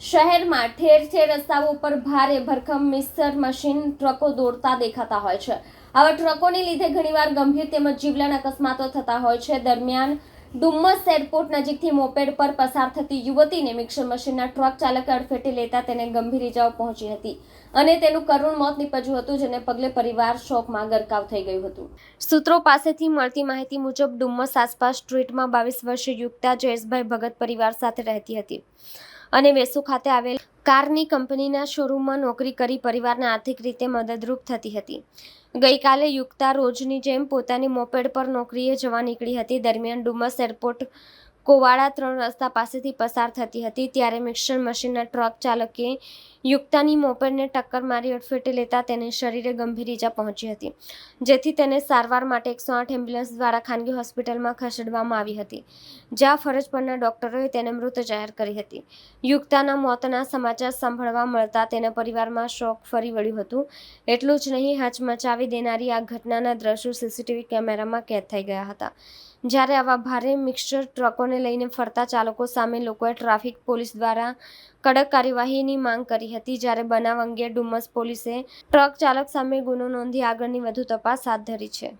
શહેરમાં ઠેર ઠેર રસ્તાઓ ઉપર ભારે ભરખમ મિક્સર મશીન ટ્રકો દોડતા દેખાતા હોય છે. આવા ટ્રકોને લીધે ઘણીવાર ગંભીર તેમજ જીવલેણ અકસ્માતો થતા હોય છે. દરમિયાન ડુમ્મસ એરપોર્ટ નજીકથી મોપેડ પર પસાર થતી યુવતીને મિક્સર મશીનના ટ્રક ચાલકે અડફેટે લેતા તેને ગંભીર ઇજાઓ પહોંચી હતી અને તેનું કરુણ મોત નીપજ્યું હતું, જેને પગલે પરિવાર શોકમાં ગરકાવ થઈ ગયું હતું. સૂત્રો પાસેથી મળતી માહિતી મુજબ ડુમ્મસ આસપાસ સ્ટ્રીટમાં બાવીસ વર્ષીય યુક્તા જયેશભાઈ ભગત પરિવાર સાથે રહેતી હતી. અને વેસુ ખાતે આવેલ કારની કંપનીના શોરૂમમાં નોકરી કરી પરિવારને આર્થિક રીતે મદદરૂપ થતી હતી. ગઈકાલે યુક્તા રોજની જેમ પોતાની મોપેડ પર નોકરીએ જવા નીકળી હતી. દરમિયાન ડુમસ એરપોર્ટ કોવાડા ત્રણ રસ્તા પાસેથી પસાર થતી હતી. ત્યારે મિક્સર મશીનના ટ્રક ચાલકે યુક્તાની મોપેડને ટક્કર મારી અડફેટે લેતા તેને શરીરે ગંભીર ઈજા પહોંચી હતી, જેથી તેને સારવાર માટે એકસો આઠ એમ્બ્યુલન્સ દ્વારા ખાનગી હોસ્પિટલમાં ખસેડવામાં આવી હતી, જ્યાં ફરજ પરના ડોક્ટરોએ તેને મૃત જાહેર કરી હતી. યુક્તાના મોતના સમાચાર સાંભળવા મળતા તેના પરિવારમાં શોક ફરી વળ્યું હતું. એટલું જ નહીં, હચમચાવી દેનારી આ ઘટનાના દ્રશ્યો સીસીટીવી કેમેરામાં કેદ થઈ ગયા હતા. જ્યારે આવા ભારે મિક્સર ટ્રકોને લઈને ફરતા ચાલકો સામે લોકોએ ટ્રાફિક પોલીસ દ્વારા કડક કાર્યવાહીની માંગ કરી હતી જ્યારે બનાવ અંગે ડુમસ પોલીસે ટ્રક ચાલક સામે ગુનો નોંધી આગળની વધુ તપાસ હાથ ધરી છે.